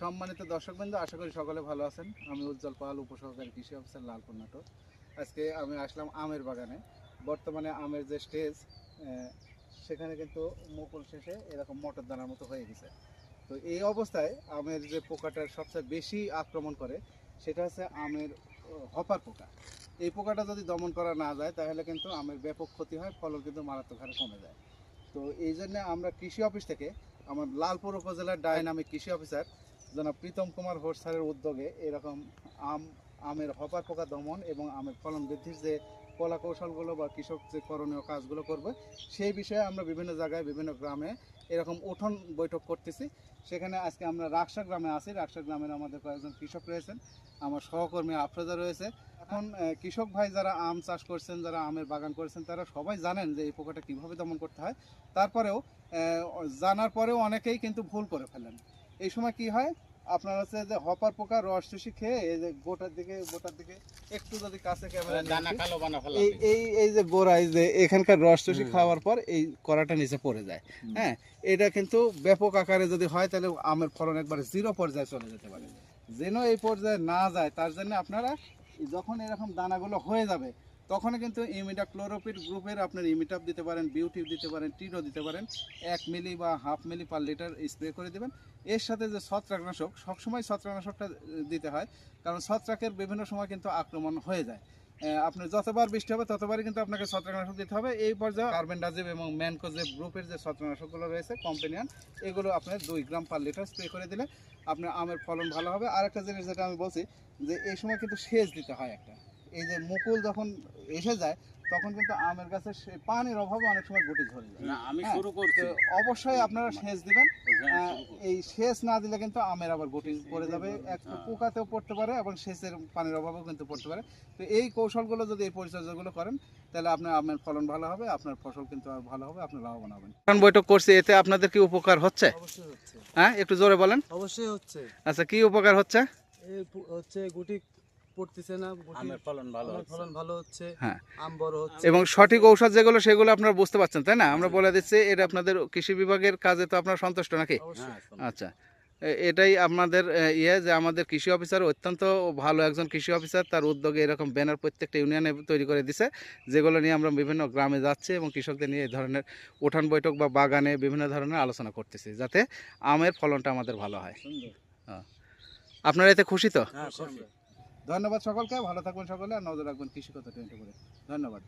সম্মানিত দর্শকবৃন্দ, আশা করি সকলে ভালো আছেন। আমি উজ্জ্বল পাল, উপসহকারী কৃষি অফিসার লালপুর নাটক। আজকে আমি আসলাম আমের বাগানে। বর্তমানে আমের যে স্টেজ সেখানে কিন্তু মুকুল শেষে এরকম মটর দানার মতো হয়ে গেছে। তো এই অবস্থায় আমের যে পোকাটার সবচেয়ে বেশি আক্রমণ করে, সেটা হচ্ছে আমের হপার পোকা। এই পোকাটা যদি দমন করা না যায়, তাহলে কিন্তু আমের ব্যাপক ক্ষতি হয়, ফলন কিন্তু মারাত্মক হারে কমে যায়। তো এই জন্য আমরা কৃষি অফিস থেকে আমার লালপুর উপজেলার ডায়নামিক কৃষি অফিসার জনাব, প্রীতম কুমার হোস স্যারের উদ্যোগে এরকম আম, আমের হপার পোকা দমন এবং আমের ফলন বৃদ্ধির যে কলা কৌশলগুলো বা কৃষক যে করণীয় কাজগুলো করবে, সেই বিষয়ে আমরা বিভিন্ন জায়গায়, বিভিন্ন গ্রামে এরকম উঠোন বৈঠক করতেছি। সেখানে আজকে আমরা রাকসা গ্রামে আছি। রাকসা গ্রামের আমাদের কয়েকজন কৃষক রয়েছেন। আমার সহকর্মী আফরোজা রয়েছে। এখন কৃষক ভাই যারা আম চাষ করছেন, যারা আমের বাগান করেছেন, তারা সবাই জানেন যে এই পোকাটা কীভাবে দমন করতে হয়। তারপরেও জানার পরেও অনেকেই কিন্তু ভুল করে ফেলেন। এই সময় কি হয়? আপনার হচ্ছে যে হপার পোকা রস চুষি খেয়ে এই যে গোটার দিকে গোটার দিকে একটু যদি কাছে ক্যামেরা দানা কালো বানা ফেলা এই এই এই যে গোড়ায় যে এখানকার রস চুষি খাওয়ার পর এই কড়াটা নিচে পড়ে যায়। হ্যাঁ এটা কিন্তু ব্যাপক আকারে যদি হয় তাহলে আমের ফলন একবার জিরো পর্যায়ে চলে যেতে পারে। যেন এই পর্যায়ে না যায় তার জন্য আপনারা যখন এরকম দানাগুলো হয়ে যাবে তখন কিন্তু ইমিডা ক্লোরোপিড গ্রুপের আপনার ইমিটাপ দিতে পারেন বিউটি দিতে পারেন, টিরো দিতে পারেন, এক মিলি বা half milli per litre spray করে দেবেন। এর সাথে যে ছত্রাকনাশক, সবসময় ছত্রাকনাশকটা দিতে হয়, কারণ ছত্রাকের বিভিন্ন সময় কিন্তু আক্রমণ হয়ে যায়। আপনার যতবার বৃষ্টি হবে, ততবারই কিন্তু আপনাকে ছত্রাকনাশক দিতে হবে। এই পর্যায়ে কার্বেন্ডাজিম এবং ম্যানকোজেব গ্রুপের যে ছত্রাকনাশকগুলো রয়েছে, কম্পেনিয়ান, এগুলো আপনার দুই গ্রাম পার লিটার স্প্রে করে দিলে আপনার আমের ফলন ভালো হবে। আর একটা জিনিস যেটা আমি বলছি, যে এই সময় কিন্তু সেচ দিতে হয় একটা। এই যে মুকুল যখন এসে যায় তখন কিন্তু আমের গাছে সে- পানির অভাবে অনেক সময় গুটি ঝরে যায়। না আমি হ্যাঁ, শুরু করছি। তো অবশ্যই আপনারা সেচ দিবেন। করছি। এই সেচ না দিলে কিন্তু আমের আবার গুটি পড়ে যাবে এক তো হ্যাঁ। পোকাতেও পড়তে পারে এবং সেচের পানির অভাবেও কিন্তু পড়তে পারে। তো এই কৌশলগুলো যদি এই পরিচর্যাগুলো করেন তাহলে আপনার আমের ফলন ভালো হবে আপনার ফসল কিন্তু আর ভালো হবে আপনি লাভবান হবেন। কারণ বৈঠক করছি এতে আপনাদের কি উপকার হচ্ছে? অবশ্যই হ্যাঁ একটু জোরে বলেন। অবশ্যই হচ্ছে। আচ্ছা কি উপকার হচ্ছে? হচ্ছে গুটি পড়তেছে না আমের ফলন ভালো আমের ফলন ভালো হচ্ছে হ্যাঁ। আম বড় হচ্ছে। এবং সঠিক ঔষধ যেগুলো সেগুলো আপনারা বুঝতে পারছেন তাই না? আমরা বলে দিচ্ছি এটা আপনাদের কৃষি বিভাগের কাজে তো আপনারা সন্তুষ্ট নাকি? হ্যাঁ, শোনো। আচ্ছা। এটাই আপনাদের ইয়ে যে আমাদের কৃষি অফিসার অত্যন্ত ভালো একজন কৃষি অফিসার তার উদ্যোগে এরকম ব্যানার প্রত্যেকটা ইউনিয়নে তৈরি করে দিছে যেগুলো নিয়ে আমরা বিভিন্ন গ্রামে যাচ্ছি এবং কৃষকদের নিয়ে এই ধরনের উঠান বৈঠক বা বাগানে বিভিন্ন ধরনের আলোচনা করতেছি যাতে আমের ফলনটা আমাদের ভালো হয়। সুন্দর। আপনারা এতে খুশি তো? হ্যাঁ। ধন্যবাদ সকলকে ভালো থাকবেন সকলে আর নজর রাখবেন কৃষিকতা টোয়েন্টি করে ধন্যবাদ।